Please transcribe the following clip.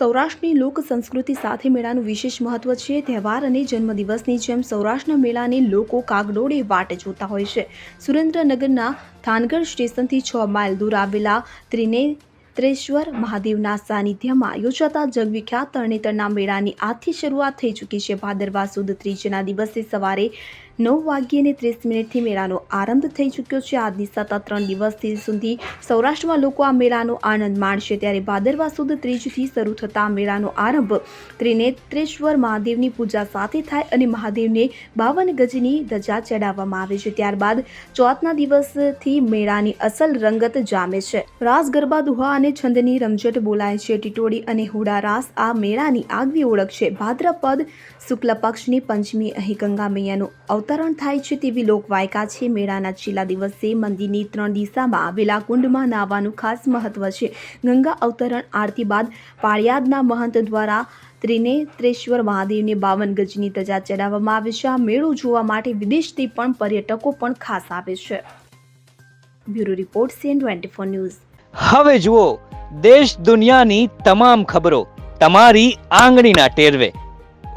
સૌરાષ્ટ્રની લોક સંસ્કૃતિ સાથે મેળાનું વિશેષ મહત્વ છે. તહેવાર અને જન્મદિવસની જેમ સૌરાષ્ટ્રના મેળાને લોકો કાગડોળે વાટ જોતા હોય છે. સુરેન્દ્રનગરના થાનગઢ સ્ટેશનથી છ માઇલ દૂર આવેલા ત્રિનેત્રેશ્વર મહાદેવના સાનિધ્યમાં યોજાતા જગવિખ્યાત તરણેતરના મેળાની આજથી શરૂઆત થઈ ચૂકી છે. ભાદરવા સુદ ત્રીજના દિવસે સવારે નવ વાગ્યે ત્રીસ મિનિટથી મેળાનો આરંભ થઈ ચૂક્યો છે. આજની સતત ત્રણ દિવસથી સુધી સૌરાષ્ટ્રમાં લોકો આ મેળાનો આનંદ માણશે ત્યારે ભાદરવા સુદ ત્રીજથી શરૂ થતા મેળાનો આરંભ ત્રિનેત્રેશ્વર મહાદેવની પૂજા સાથે થાય અને મહાદેવને બાવન ગજની ધજા ચડાવવામાં આવે છે. ત્યારબાદ ચોથના દિવસથી મેળાની અસલ રંગત જામે છે. રાસ, ગરબા, દુહા અને છંદની રમઝટ બોલાય છે. ટીટોળી અને હુડા રાસ આ મેળાની આગવી ઓળખ છે. ભાદ્રપદ શુક્લ પક્ષની પંચમી અહીં ગંગા મૈયાનું અવતરણ થાય છે તેવી લોકવાયકા છે. મેળાના છેલ્લા દિવસે મંદિરની ત્રણ દિશામાં આવેલા કુંડમાં નાહવાનું ખાસ મહત્વ છે. ગંગા અવતરણ આરતી બાદ પાળિયાદના મહંત દ્વારા ત્રિનેત્રેશ્વર મહાદેવને બાવન ગજની ધજા ચડાવવામાં આવે છે. આ મેળો જોવા માટે વિદેશથી પણ પર્યટકો પણ ખાસ આવે છે. Bureau report CN twenty four news. હવે જુઓ, દેશ દુનિયાની તમામ ખબરો તમારી આંગળીના ટેરવે.